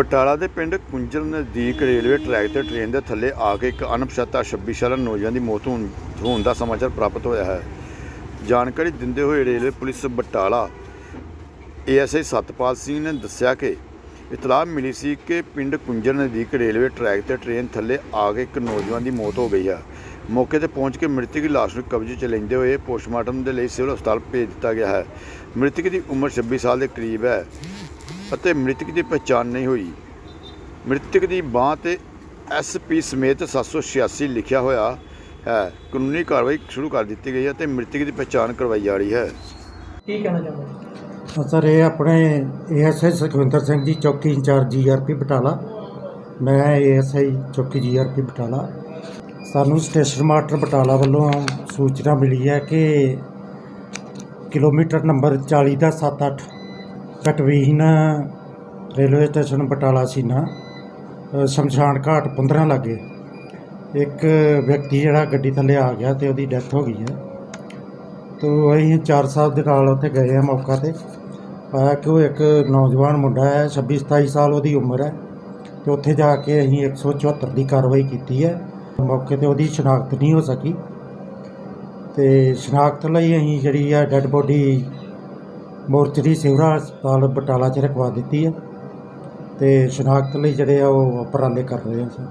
ਬਟਾਲਾ ਦੇ ਪਿੰਡ ਕੁੰਜਰ ਨਜ਼ਦੀਕ ਰੇਲਵੇ ਟਰੈਕ ਤੇ ਟ੍ਰੇਨ ਦੇ ਥੱਲੇ ਆ ਕੇ ਇੱਕ ਅਣਪਛਾਤਾ 26 ਸਾਲਾ ਨੌਜਵਾਨ ਦੀ ਮੌਤ ਹੋਣ ਹੋਣ ਦਾ ਸਮਾਚਾਰ ਪ੍ਰਾਪਤ ਹੋਇਆ ਹੈ। ਜਾਣਕਾਰੀ ਦਿੰਦੇ ਹੋਏ railway police Batala ASI Satpal Singh ਨੇ ਦੱਸਿਆ ਕਿ ਇਤਲਾਹ ਮਿਲੀ ਸੀ ਕਿ ਪਿੰਡ ਕੁੰਜਰ ਨਜ਼ਦੀਕ ਰੇਲਵੇ ਟਰੈਕ ਤੇ ਟ੍ਰੇਨ ਥੱਲੇ ਆ ਕੇ ਇੱਕ ਨੌਜਵਾਨ ਦੀ ਮੌਤ ਹੋ ਗਈ ਹੈ। ਮੌਕੇ ਤੇ ਪਹੁੰਚ ਕੇ ਮ੍ਰਿਤਕ ਦੀ ਲਾਸ਼ ਨੂੰ ਕਬਜ਼ੇ 'ਚ ਲੈਂਦੇ ਹੋਏ ਪੋਸਟਮਾਰਟਮ ਦੇ ਲਈ ਸਿਵਲ ਹਸਪਤਾਲ ਭੇਜ ਦਿੱਤਾ ਗਿਆ ਹੈ। ਮ੍ਰਿਤਕ ਦੀ ਉਮਰ 26 ਸਾਲ ਦੇ ਕਰੀਬ ਹੈ। ਅਤੇ ਮ੍ਰਿਤਕ ਦੀ ਪਛਾਣ ਨਹੀਂ ਹੋਈ। ਮ੍ਰਿਤਕ ਦੀ ਬਾਂਹ ਤੇ ਐਸਪੀ ਸਮੇਤ 786 ਲਿਖਿਆ ਹੋਇਆ ਹੈ। ਕਾਨੂੰਨੀ ਕਾਰਵਾਈ ਸ਼ੁਰੂ ਕਰ ਦਿੱਤੀ ਗਈ ਹੈ ਤੇ ਮ੍ਰਿਤਕ ਦੀ ਪਛਾਣ ਕਰਵਾਈ ਜਾ ਰਹੀ ਹੈ। ਕੀ ਕਹਿਣਾ ਚਾਹੁੰਦੇ ਸਰ ਇਹ ਆਪਣੇ ਏਐਸਆਈ ਸੁਖਵਿੰਦਰ ਸਿੰਘ ਜੀ ਚੌਕੀ ਇੰਚਾਰਜ ਜੀਆਰਪੀ ਬਟਾਲਾ। ਮੈਂ ਏਐਸਆਈ ਚੌਕੀ ਜੀਆਰਪੀ ਬਟਾਲਾ। ਸਾਨੂੰ ਸਟੇਸ਼ਨ ਮਾਸਟਰ ਬਟਾਲਾ ਵੱਲੋਂ ਸੂਚਨਾ ਮਿਲੀ ਹੈ ਕਿ ਕਿਲੋਮੀਟਰ ਨੰਬਰ 40 ਦਾ 78 ਕਟਵੀਨ ਰੇਲਵੇ ਸਟੇਸ਼ਨ ਬਟਾਲਾ ਸੀਨਾ ਸ਼ਮਸ਼ਾਨ ਘਾਟ 15 ਲਾਗੇ। ਇੱਕ ਵਿਅਕਤੀ ਜਿਹੜਾ ਗੱਡੀ ਥੱਲੇ ਆ ਗਿਆ ਤੇ ਉਹਦੀ ਡੈਥ ਹੋ ਗਈ ਹੈ। ਤੋ ਅਸੀਂ ਚਾਰ ਸਾਹਿਬ ਦੇ ਨਾਲ ਉੱਥੇ ਗਏ ਆ ਮੌਕਾ ਤੇ। ਪਾਇਆ ਕਿ ਉਹ ਇੱਕ ਨੌਜਵਾਨ ਮੁੰਡਾ ਹੈ 26 27 ਸਾਲ ਉਹਦੀ ਉਮਰ ਹੈ। ਤੇ ਉੱਥੇ ਜਾ ਕੇ ਅਸੀਂ 174 ਦੀ ਕਾਰਵਾਈ ਕੀਤੀ ਹੈ। ਮੌਕੇ ਤੇ ਉਹਦੀ ਸ਼ਨਾਖਤ ਨਹੀਂ ਹੋ ਸਕੀ। ਤੇ ਸ਼ਨਾਖਤ ਲਈ ਅਸੀਂ ਜਿਹੜੀ ਆ ਡੈੱਡ ਬੋਡੀ ਮੋਰਚਰੀ ਸਿਵਰਾ ਹਸਪਤਾਲ ਬਟਾਲਾ 'ਚ ਰਖਵਾ ਦਿੱਤੀ ਹੈ ਅਤੇ ਸ਼ਨਾਖਤ ਲਈ ਜਿਹੜੇ ਆ ਉਹ ਉਪਰਾਲੇ ਕਰ ਰਹੇ ਹਾਂ ਅਸੀਂ